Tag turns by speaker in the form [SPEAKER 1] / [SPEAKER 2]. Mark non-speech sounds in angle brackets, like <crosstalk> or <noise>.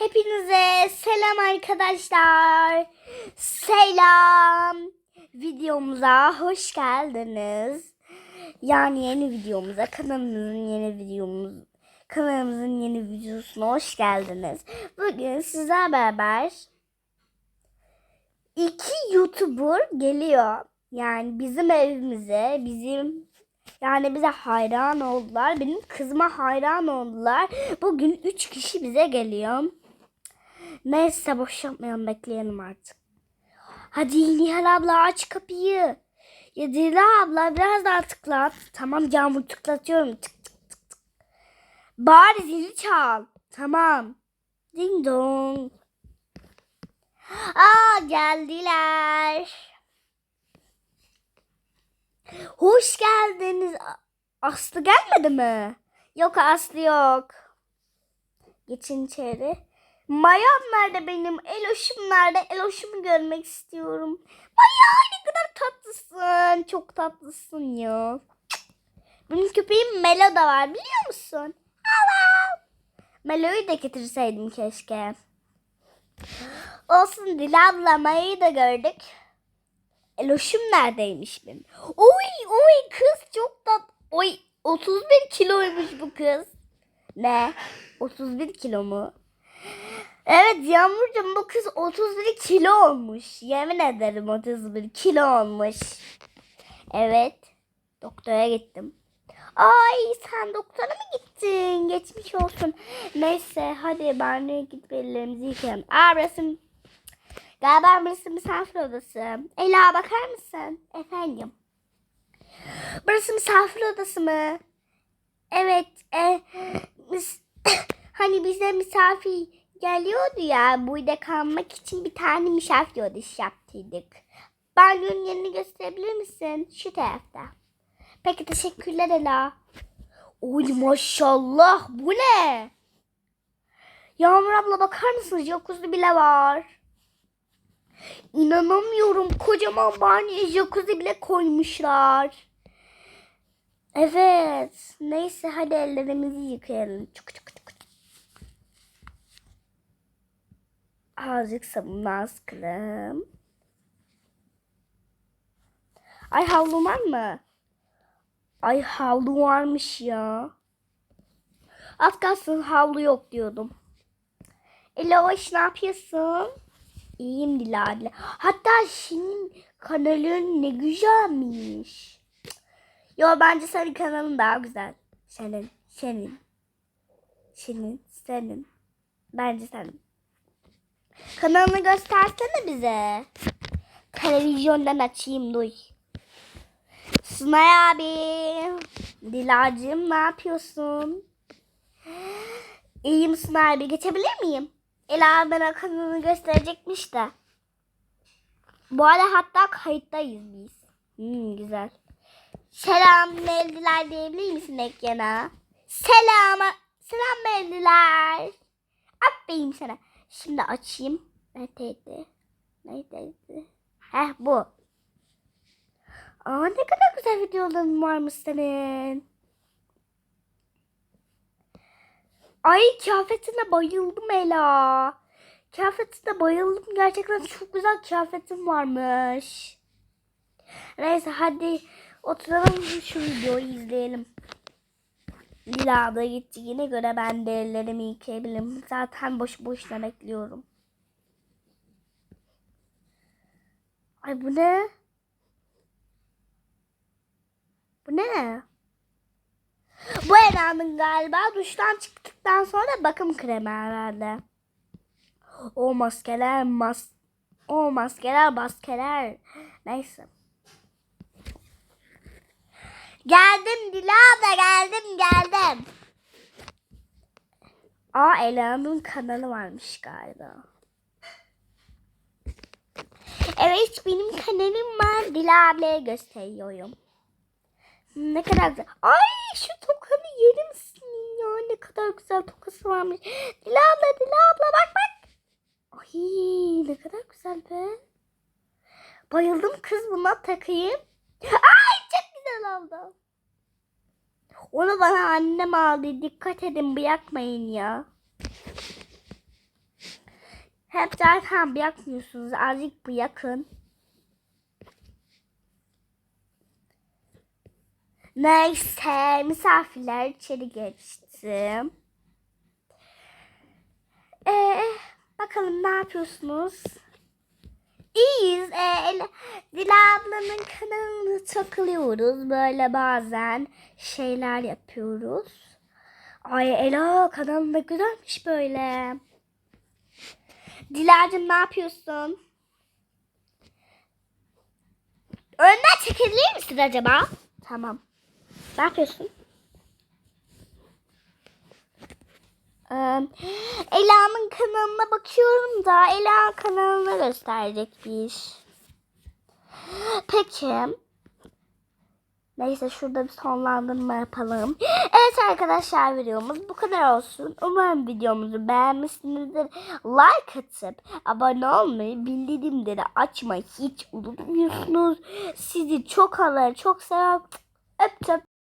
[SPEAKER 1] Hepinize selam arkadaşlar. Selam. Videomuza hoş geldiniz. Yani yeni videomuza, kanalımızın yeni videomuz, kanalımızın yeni videosuna hoş geldiniz. Bugün sizlerle beraber iki YouTuber geliyor. Yani bizim evimize, bizim yani bize hayran oldular. Benim kızıma hayran oldular. Bugün üç kişi bize geliyor. Neyse boş yapmayalım bekleyelim artık. Hadi Nihal abla aç kapıyı. Ya Dila abla biraz daha tıklat. Tamam Yağmur tıklatıyorum. Tık tık tık tık. Bari zili çal. Tamam. Ding dong. Aa geldiler. Hoş geldiniz. Aslı gelmedi mi? Yok Aslı yok. Geçin içeri. Mayam nerede benim? Eloşum nerede? Eloşumu görmek istiyorum. Maya ne kadar tatlısın. Çok tatlısın ya. Benim köpeğim Melo da var biliyor musun? Hello. Melo'yu da getirseydim keşke. Olsun Dila abla Maya'yı da gördük. Eloşum neredeymiş benim? Oy oy kız çok tat. Oy 31 kiloymuş bu kız. Ne? 31 kilo mu? Evet Yağmurcuğum bu kız 31 kilo olmuş. Yemin ederim 31 kilo olmuş. Evet. Doktora gittim. Ay sen doktora mı gittin? Geçmiş olsun. Neyse hadi banyoya gidip ellerimizi yıkayalım. Aa burası Galiba burası misafir odası. Ela bakar mısın? Efendim. Burası misafir odası mı? Evet. E, mis- <coughs> hani bize misafir geliyordu ya. Burada kalmak için bir tane misafir odası yaptıydık. Banyonun yerini gösterebilir misin? Şu tarafta. Peki teşekkürler Ela. Oy maşallah bu ne? Yağmur abla bakar mısın? Jacuzzi bile var. İnanamıyorum. Kocaman banyo jacuzzi bile koymuşlar. Evet. Neyse hadi ellerimizi yıkayalım. Çık çık Azıcık sabunla sıkalım. Ay havlu var mı? Ay havlu varmış ya. Az kalsın havlu yok diyordum. Eloş ne yapıyorsun? İyiyim Dilara. Hatta senin kanalın ne güzelmiş. Yo bence senin kanalın daha güzel. Senin, senin, senin, senin. Bence senin. Kanalını göstersene bize. Televizyondan açayım duy. Sunay abi. Dilacığım ne yapıyorsun? İyiyim Sunay abi. Geçebilir miyim? Ela bana kanalını gösterecekmiş de. Bu arada hatta kayıttayız biz. Hmm, güzel. Selam Meldiler diyebilir misin ekrana? Selam. Selam Meldiler. Aferin sana. Şimdi açayım. Neredeydi? Neredeydi? Heh bu. Aa ne kadar güzel videoların varmış senin. Ay kıyafetine bayıldım Ela. Kıyafetine bayıldım. Gerçekten çok güzel kıyafetin varmış. Neyse hadi oturalım şu videoyu izleyelim. Dila da gittiğine göre ben de ellerimi yıkayabilirim. Zaten boş boşuna bekliyorum. Ay bu ne? Bu ne? Bu Ela'nın galiba duştan çıktıktan sonra bakım kremi herhalde. O maskeler mas o maskeler maskeler. Neyse. Geldim Dila abla geldim geldim. Aa Ela'nın kanalı varmış galiba. Evet benim kanalım var. Dila gösteriyorum. Ne kadar güzel. Ay şu tokanı yerim misin ya? Ne kadar güzel tokası varmış. Dila abla, Dila abla bak bak. Ay ne kadar güzel be. Bayıldım kız buna takayım. Ay çok güzel oldu. Onu bana annem aldı. Dikkat edin bırakmayın ya. Hep zaten bırakmıyorsunuz. Azıcık bırakın. Neyse misafirler içeri geçti. Ee, bakalım ne yapıyorsunuz? İyiyiz. Ee, Dila ablanın kanalına takılıyoruz. Böyle bazen şeyler yapıyoruz. Ay Ela kanalın da güzelmiş böyle. Dilacığım ne yapıyorsun? Önden çekebilir misin acaba? Tamam. Ne yapıyorsun? Ela'nın kanalına bakıyorum da Ela kanalına gösterecek bir iş. Peki. Neyse şurada bir sonlandırma yapalım. Evet arkadaşlar videomuz bu kadar olsun. Umarım videomuzu beğenmişsinizdir. Like atıp abone olmayı, bildirimleri açmayı hiç unutmuyorsunuz. Sizi çok alır, çok seviyorum. Öptüm.